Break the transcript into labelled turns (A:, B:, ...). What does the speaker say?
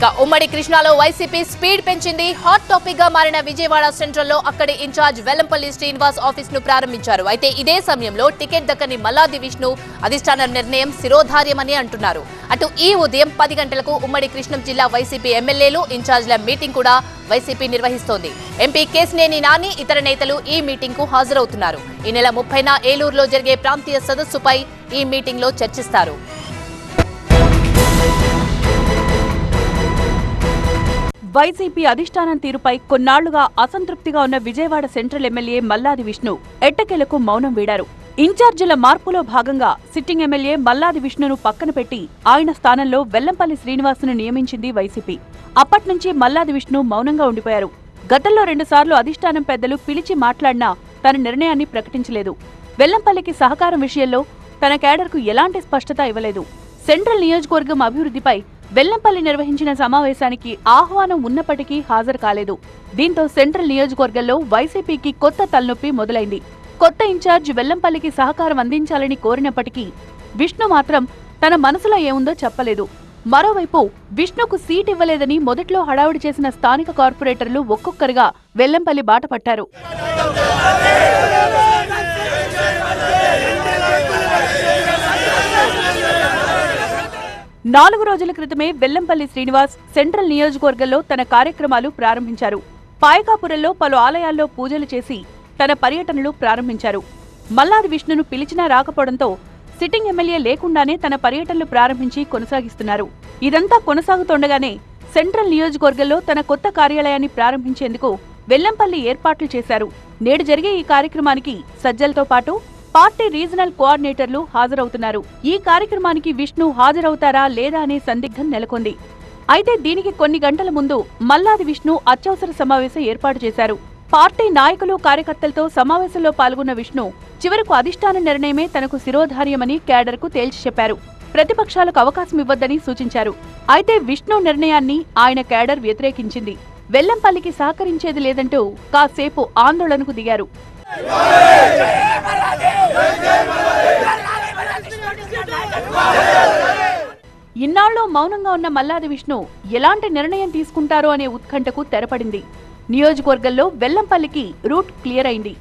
A: ఇక ఉమ్మడి కృష్ణాలో వైసీపీ స్పీడ్ పెంచింది. హాట్ టాపిక్గా మారిన విజయవాడ సెంట్రల్లో అక్కడి ఇన్ఛార్జ్ వెల్లంపల్లి శ్రీనివాస్ ఆఫీస్ను ప్రారంభించారు. అయితే ఇదే సమయంలో టికెట్ దక్కని మల్లాది విష్ణు అధిష్టాన నిర్ణయం శిరోధార్యమని అంటున్నారు. అటు ఈ ఉదయం పది గంటలకు ఉమ్మడి కృష్ణం జిల్లా వైసీపీ ఎమ్మెల్యేలు ఇన్ఛార్జ్ల మీటింగ్ కూడా వైసీపీ నిర్వహిస్తోంది. ఎంపీ కేసినేని నాని ఇతర నేతలు ఈ మీటింగ్కు హాజరవుతున్నారు. ఈ నెల ముప్పైన ఏలూరులో జరిగే ప్రాంతీయ సదస్సుపై ఈ మీటింగ్లో చర్చిస్తారు.
B: వైసీపీ అధిష్టానం తీరుపై కొన్నాళ్ళుగా అసంతృప్తిగా ఉన్న విజయవాడ సెంట్రల్ ఎమ్మెల్యే మల్లాది విష్ణు ఎట్టకేలకు మౌనం వీడారు. ఇన్ఛార్జీల మార్పులో భాగంగా సిట్టింగ్ ఎమ్మెల్యే మల్లాది విష్ణును పక్కన పెట్టి ఆయన స్థానంలో వెల్లంపల్లి శ్రీనివాసును నియమించింది వైసీపీ. అప్పట్నుంచి మల్లాది విష్ణు మౌనంగా ఉండిపోయారు. గతంలో రెండుసార్లు అధిష్టానం పెద్దలు పిలిచి మాట్లాడినా తన నిర్ణయాన్ని ప్రకటించలేదు. వెల్లంపల్లికి సహకారం విషయంలో తన కేడర్కు ఎలాంటి స్పష్టత ఇవ్వలేదు. సెంట్రల్ నియోజకవర్గం అభివృద్ధిపై వెల్లంపల్లి నిర్వహించిన సమావేశానికి ఆహ్వానం ఉన్నప్పటికీ హాజరు కాలేదు. దీంతో సెంట్రల్ నియోజకవర్గంలో వైసీపీకి కొత్త తలనొప్పి మొదలైంది. కొత్త ఇన్ఛార్జ్ వెల్లంపల్లికి సహకారం అందించాలని కోరినప్పటికీ విష్ణు మాత్రం తన మనసులో ఏముందో చెప్పలేదు. మరోవైపు విష్ణుకు సీట్ ఇవ్వలేదని మొదట్లో హడావుడి చేసిన స్థానిక కార్పొరేటర్లు ఒక్కొక్కరుగా వెల్లంపల్లి బాట పట్టారు. నాలుగు రోజుల క్రితమే వెల్లంపల్లి శ్రీనివాస్ సెంట్రల్ నియోజకవర్గంలో తన కార్యక్రమాలు ప్రారంభించారు. పాయకాపురంలో పలు ఆలయాల్లో పూజలు చేసి తన పర్యటనలు ప్రారంభించారు. మల్లాది విష్ణును పిలిచినా రాకపోవడంతో సిట్టింగ్ ఎమ్మెల్యే లేకుండానే తన పర్యటనలు ప్రారంభించి కొనసాగిస్తున్నారు. ఇదంతా కొనసాగుతుండగానే సెంట్రల్ నియోజకవర్గంలో తన కొత్త కార్యాలయాన్ని ప్రారంభించేందుకు వెల్లంపల్లి ఏర్పాట్లు చేశారు. నేడు జరిగే ఈ కార్యక్రమానికి సజ్జలతో పాటు పార్టీ రీజనల్ కోఆర్డినేటర్లు హాజరవుతున్నారు. ఈ కార్యక్రమానికి విష్ణు హాజరవుతారా లేదా అనే సందిగ్ధం నెలకొంది. అయితే దీనికి కొన్ని గంటల ముందు మల్లాది విష్ణు అత్యవసర సమావేశం ఏర్పాటు చేశారు. పార్టీ నాయకులు కార్యకర్తలతో సమావేశంలో పాల్గొన్న విష్ణు చివరకు అధిష్టాన నిర్ణయమే తనకు శిరోధార్యమని క్యాడర్కు తేల్చి చెప్పారు. ప్రతిపక్షాలకు అవకాశం ఇవ్వద్దని సూచించారు. అయితే విష్ణు నిర్ణయాన్ని ఆయన క్యాడర్ వ్యతిరేకించింది. వెల్లంపల్లికి సహకరించేది లేదంటూ కాసేపు ఆందోళనకు దిగారు. ఇన్నాళ్ళు మౌనంగా ఉన్న మల్లాది విష్ణు ఎలాంటి నిర్ణయం తీసుకుంటారో అనే ఉత్కంఠకు తెరపడింది. నియోజకవర్గంలో వెల్లంపల్లికి రూట్ క్లియర్ అయింది.